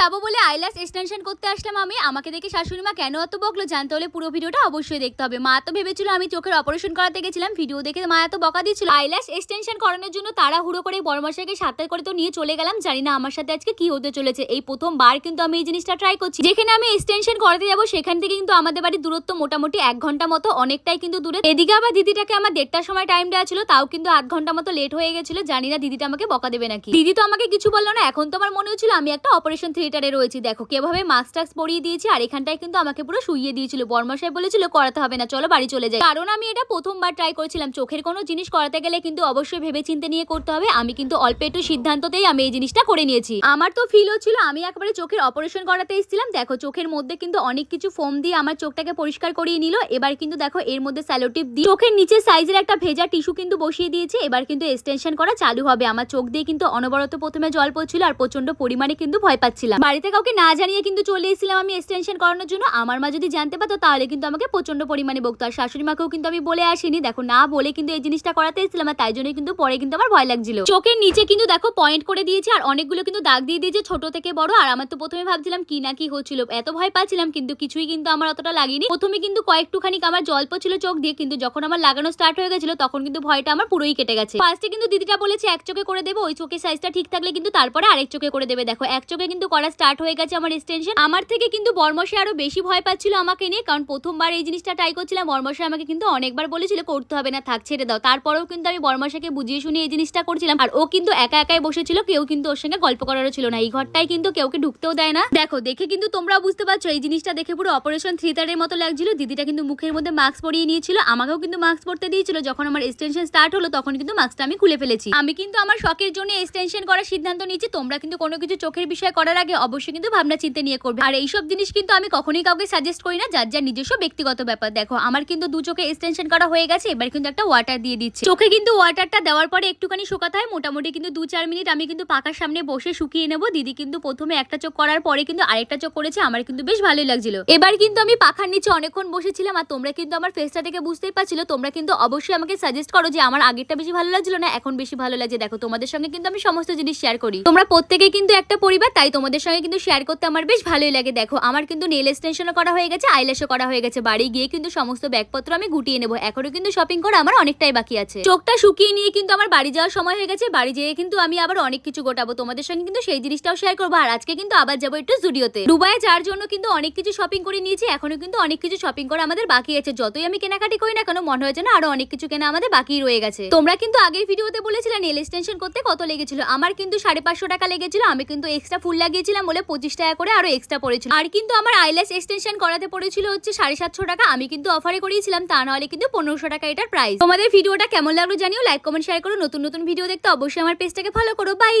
যাব বলে eyelash extension করতে আসলাম আমি। আমাকে দেখে শাশুড়ি মা কেন অত বকলো জানতে হলে পুরো ভিডিওটা অবশ্যই দেখতে হবে। মা তো ভেবেছিল আমি চোখের অপারেশন করাতে গেছিলাম, ভিডিও দেখে মা এত বকা দিয়েছিল। আইলাস এক্সটেনশন করানোর জন্য তারা হুড়ো করে বড়মশাইকে সাথে করে তো নিয়ে চলে গেলাম। জানি না আমার সাথে আজকে কি হতে চলেছে। এই প্রথমবার কিন্তু আমি এই জিনিসটা ট্রাই করছি। যেখানে আমি এক্সটেনশন করাতে যাব, সেখান থেকে কিন্তু আমাদের বাড়ির দূরত্ব মোটামুটি এক ঘণ্টা মতো, অনেকটাই কিন্তু দূরে। এদিকে আবার দিদিটাকে আমার দেড়টার সময় টাইম দেওয়া ছিল, তাও কিন্তু আধ ঘণ্টা মতো লেট হয়ে গেছিল। জানি না দিদিটা আমাকে বকা দেবে নাকি। দিদি তো আমাকে কিছু বলল না, এখন তো আমার মনে হচ্ছিল আমি একটা অপারেশন থিয়েটারে রয়েছি। দেখো কীভাবে মাস্ক টাক্স পরিয়ে দিয়েছি, আর এখানটায় কিন্তু আমাকে পুরো শুইয়ে দিয়েছিল। বর্মশাই বলেছিল, করাতে হবে না, চলো বাড়ি চলে যাই। কারণ আমি এটা প্রথমবার ট্রাই করেছিলাম। চোখের কোনো জিনিস করাতে গেলে কিন্তু অবশ্যই ভেবে চিন্তে নিয়ে করতে হবে। আমি কিন্তু অল্প একটু সিদ্ধান্ততেই আমি এই জিনিসটা করে নিয়েছি। আমার তো ফিল হচ্ছিল, আমি একবারে চোখের অপারেশন করাতে এসেছিলাম। দেখো, চোখের মধ্যে কিন্তু অনেক কিছু ফোম দিয়ে আমার চোখটাকে পরিষ্কার করিয়ে নিল। এবার কিন্তু দেখো, এর মধ্যে স্যালোটিপ দিয়ে চোখের নিচে সাইজের একটা ভেজা টিস্যু কিন্তু বসিয়ে দিয়েছে। এবার কিন্তু এক্সটেনশন করা চালু হবে। আমার চোখ দিয়ে কিন্তু অনবরত প্রথমে জল পড়ছিল, আর প্রচণ্ড পরিমাণে কিন্তু ভয় পাচ্ছিলাম। বাড়িতে কাউকে না জানিয়ে কিন্তু চলে এসেছিলাম আমি এক্সটেনশন করানোর জন্য। আমার মা যদি জানতে পারতো তাহলে কিন্তু আমাকে প্রচণ্ড পরিমাণে বকতো। আর শাশুড়ি মাকেও কিন্তু আমি বলে আসিনি। দেখো, না বলে কিন্তু এই জিনিসটা করাতে এসেছিলাম আর তাই জন্যই কিন্তু পরে কিন্তু আমার ভয় লাগছিল। চোখের নিচে কিন্তু দেখো পয়েন্ট করে দিয়েছে আর অনেকগুলো কিন্তু দাগ দিয়ে দিয়েছে ছোট থেকে বড়। আর আমার তো প্রথমে ভাবছিলাম কি না কি হচ্ছিল। এত ভয় পাচ্ছিলাম কিন্তু কিছুই কিন্তু আমার অতটা লাগেনি। প্রথমে কিন্তু কয়েকটুখানি আমার জল পড়ছিল চোখ দিয়ে, কিন্তু যখন আমার লাগানো স্টার্ট হয়ে গেছিল তখন কিন্তু ভয়টা আমার পুরোই কেটে গেছে। ফার্স্টে কিন্তু দিদিটা বলেছে, এক চোখে করে দেবো, ওই চোখের সাইজটা ঠিক থাকলে কিন্তু তারপরে আরেক চোখে করে দেবে। দেখো, এক চোখে কিন্তু করা স্টার্ট হয়ে গেছে আমার এক্সটেনশন আমার থেকে কিন্তু বর্মশে আরও বেশি ভয় পাচ্ছিল আমাকে নিয়ে, কারণ প্রথমবার এই জিনিসটা ট্রাই করছিলাম বর্মশে আমাকে কিন্তু অনেকবার বলেছিল, করতে হবে না, থাক, ছেড়ে দাও। তারপরেও কিন্তু আমি বর্মশাকে বুঝিয়ে শুনিয়ে এই জিনিসটা করছিলাম, আর ও কিন্তু একা একাই বসেছিল, কেউ কিন্তু ওর সঙ্গে গল্প করারও ছিল না। এই ঘরটাই কিন্তু কেউকে ঢুকতেও দেয় না। দেখো, দেখে কিন্তু তোমরা বুঝতে পারছ, এই জিনিসটা দেখে পুরো অপারেশন থিয়েটারের মতো লাগছিল। দিদিটা কিন্তু মুখের মধ্যে মাস্ক পরিয়ে নিয়েছিল, আমাকেও কিন্তু মাস্ক পরতে দিয়েছিল। যখন আমার এক্সটেনশন স্টার্ট হলো, তখন কিন্তু মাস্কটা আমি খুলে ফেলেছি। আমি কিন্তু আমার শখের জন্য এক্সটেনশন করার সিদ্ধান্ত নিয়েছি। তোমরা কিন্তু কোনো কিছু চোখের বিষয় করার আগে অবশ্যই কিন্তু ভাবনা চিন্তা নিয়ে করবে। আর এইসব জিনিস কিন্তু আমি কখনোই কাউকে সাজেস্ট করি না, যার যার নিজস্ব ব্যক্তিগত ব্যাপার। দেখো, আমার কিন্তু দু চোখে এক্সটেনশন করা হয়ে গেছে, এবার কিন্তু একটা ওয়াটার দিয়ে দিচ্ছে। চোখে কিন্তু ওয়াটারটা দেওয়ার পরে একটুখানি শুকাতে হয়, মোটামুটি কিন্তু দু চার মিনিট আমি কিন্তু পাকার সামনে বসে শুকিয়ে নেব। দিদি কিন্তু প্রথমে একটা চোখ করার পরে কিন্তু আরেকটা চোখ করেছে, আমার কিন্তু বেশ ভালোই লাগছিল। এবার কিন্তু আমি পাখার নিচে অনেকক্ষণ বসেছিলাম, আর তোমরা কিন্তু আমার ফেসটা থেকে বুঝতেই পারছিল, তোমরা কিন্তু অবশ্যই আমাকে সাজেস্ট করো যে আমার আগেরটা বেশি ভালো লাগছিল না, এখন বেশি ভালো লাগছে। দেখো, তোমাদের সঙ্গে কিন্তু আমি সমস্ত জিনিস শেয়ার করি। তোমরা প্রত্যেকেই কিন্তু একটা পরিবার, তাই তোমাদের সঙ্গে কিন্তু শেয়ার করতে আমার বেশ ভালোই লাগে। দেখো, আমার কিন্তু নেল এক্সটেনশনও করা হয়ে গেছে আইল্যাশও করা হয়ে গেছে। বাড়ি গিয়ে কিন্তু সমস্ত ব্যাগপত্র আমি গুটিয়ে নেব। এখনও কিন্তু শপিং করা আমার অনেকটাই বাকি আছে। চোখটা শুকিয়ে নিয়ে কিন্তু আমার বাড়ি যাওয়ার সময় হয়ে গেছে। বাড়ি যেয়ে কিন্তু আমি আবার অনেক কিছু গোটাবো। তোমাদের সঙ্গে কিন্তু সেই জিনিসটাও শেয়ার করব। আর আজকে কিন্তু আবার যাব একটু জুডিওতে দুবাইয়ে যাওয়ার জন্য কিন্তু অনেক কিছু শপিং করে নিয়েছি। এখনও কিন্তু অনেক কিছু শপিং করা আমাদের বাকি আছে। যতই আমি কেনাকাটি করি না কেন, মনে হয় যেন আরও অনেক কিছু কেনা আমাদের বাকি রয়ে গেছে। তোমরা কিন্তু আগের ভিডিওতে বলেছিলে নেল এক্সটেনশন করতে কত লেগেছিল? আমার কিন্তু সাড়ে পাঁচশো টাকা লেগেছিল। আমি কিন্তু এক্সট্রা ফুল লাগিয়েছিলাম। বলে পঁচিশ টাকা করে আরও এক্সট্রা পড়েছিল। আর কিন্তু আমার আইল্যাস এক্সটেনশন করাতে পড়েছিল হচ্ছে সাড়ে সাতশো টাকা। আমি কিন্তু অফারে করিয়েছিলাম, তা নাহলে কিন্তু পনেরোশো টাকা এটার প্রাইস তোমাদের ভিডিওটা কেমন লাগল জানিও লাইক কমেন্ট শেয়ার করো। নতুন নতুন ভিডিও দেখতে অবশ্যই আমার পেজটাকে ফলো করো। বাই